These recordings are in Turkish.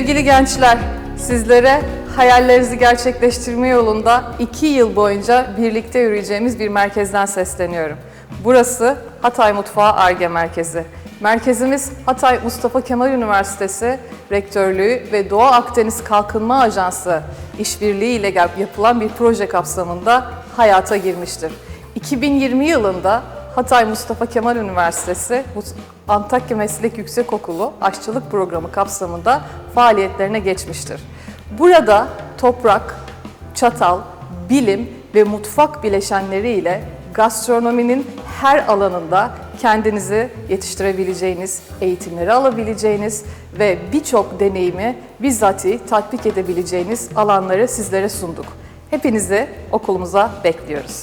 Sevgili gençler, sizlere hayallerinizi gerçekleştirme yolunda iki yıl boyunca birlikte yürüyeceğimiz bir merkezden sesleniyorum. Burası Hatay Mutfağı ARGE Merkezi. Merkezimiz Hatay Mustafa Kemal Üniversitesi Rektörlüğü ve Doğu Akdeniz Kalkınma Ajansı işbirliği ile yapılan bir proje kapsamında hayata girmiştir. 2020 yılında Hatay Mustafa Kemal Üniversitesi Antakya Meslek Yüksekokulu Aşçılık Programı kapsamında faaliyetlerine geçmiştir. Burada toprak, çatal, bilim ve mutfak bileşenleriyle gastronominin her alanında kendinizi yetiştirebileceğiniz, eğitimleri alabileceğiniz ve birçok deneyimi bizzati tatbik edebileceğiniz alanları sizlere sunduk. Hepinizi okulumuza bekliyoruz.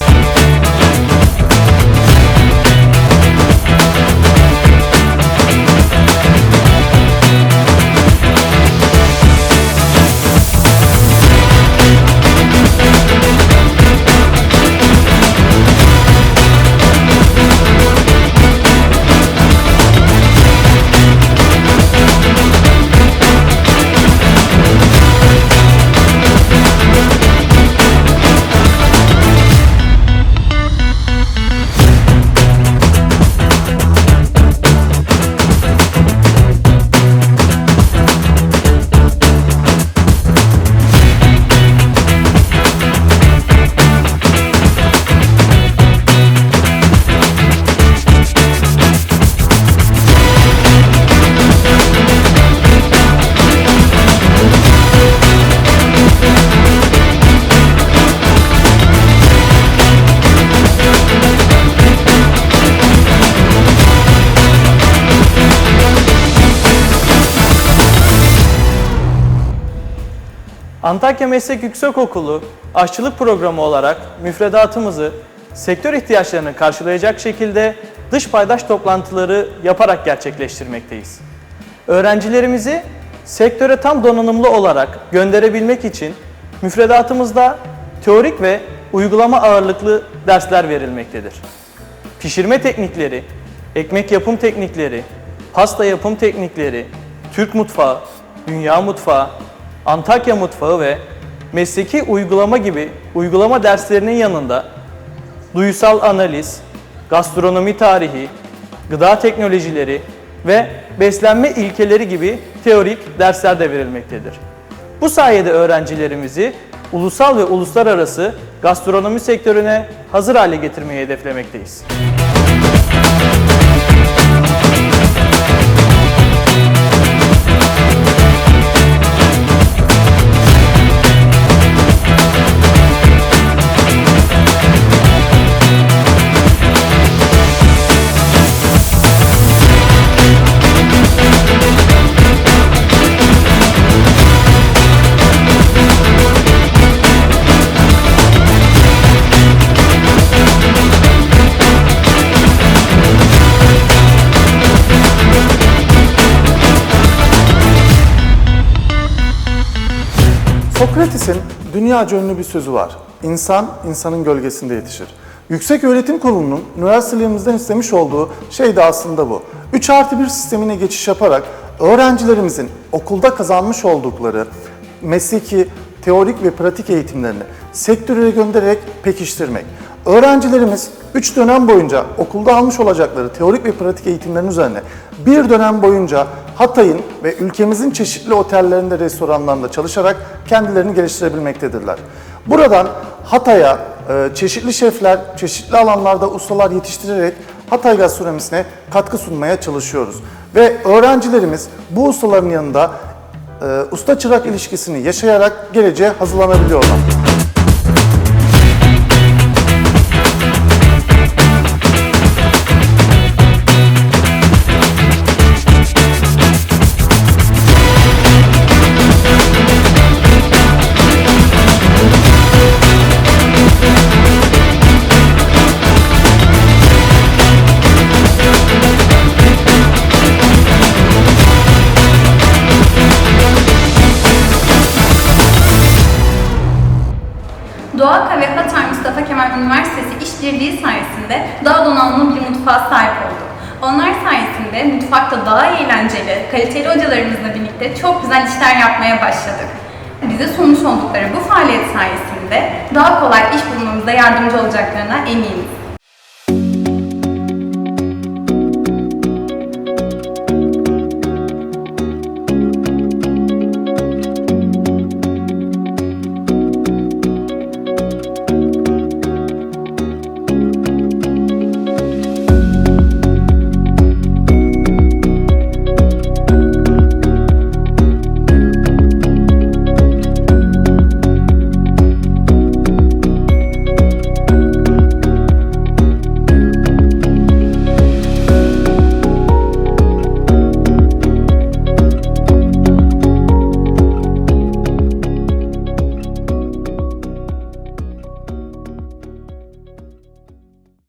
Antakya Meslek Yüksekokulu aşçılık programı olarak müfredatımızı sektör ihtiyaçlarını karşılayacak şekilde dış paydaş toplantıları yaparak gerçekleştirmekteyiz. Öğrencilerimizi sektöre tam donanımlı olarak gönderebilmek için müfredatımızda teorik ve uygulama ağırlıklı dersler verilmektedir. Pişirme teknikleri, ekmek yapım teknikleri, pasta yapım teknikleri, Türk mutfağı, dünya mutfağı, Antakya mutfağı ve mesleki uygulama gibi uygulama derslerinin yanında duyusal analiz, gastronomi tarihi, gıda teknolojileri ve beslenme ilkeleri gibi teorik dersler de verilmektedir. Bu sayede öğrencilerimizi ulusal ve uluslararası gastronomi sektörüne hazır hale getirmeyi hedeflemekteyiz. Sokrates'in dünyaca ünlü bir sözü var. İnsan, insanın gölgesinde yetişir. Yüksek Öğretim Kurulu'nun üniversitelerimizden istemiş olduğu şey de aslında bu. 3 artı 1 sistemine geçiş yaparak öğrencilerimizin okulda kazanmış oldukları mesleki, teorik ve pratik eğitimlerini sektöre göndererek pekiştirmek. Öğrencilerimiz 3 dönem boyunca okulda almış olacakları teorik ve pratik eğitimlerin üzerine bir dönem boyunca Hatay'ın ve ülkemizin çeşitli otellerinde, restoranlarında çalışarak kendilerini geliştirebilmektedirler. Buradan Hatay'a e, çeşitli şefler, çeşitli alanlarda ustalar yetiştirerek Hatay gastronomisine katkı sunmaya çalışıyoruz. Ve öğrencilerimiz bu ustaların yanında e, usta çırak ilişkisini yaşayarak geleceğe hazırlanabiliyorlar. Mustafa Kemal Üniversitesi işbirliği sayesinde daha donanımlı bir mutfağa sahip olduk. Onlar sayesinde mutfakta daha eğlenceli, kaliteli hocalarımızla birlikte çok güzel işler yapmaya başladık. Bize sunmuş oldukları bu faaliyet sayesinde daha kolay iş bulmamıza yardımcı olacaklarına eminiz.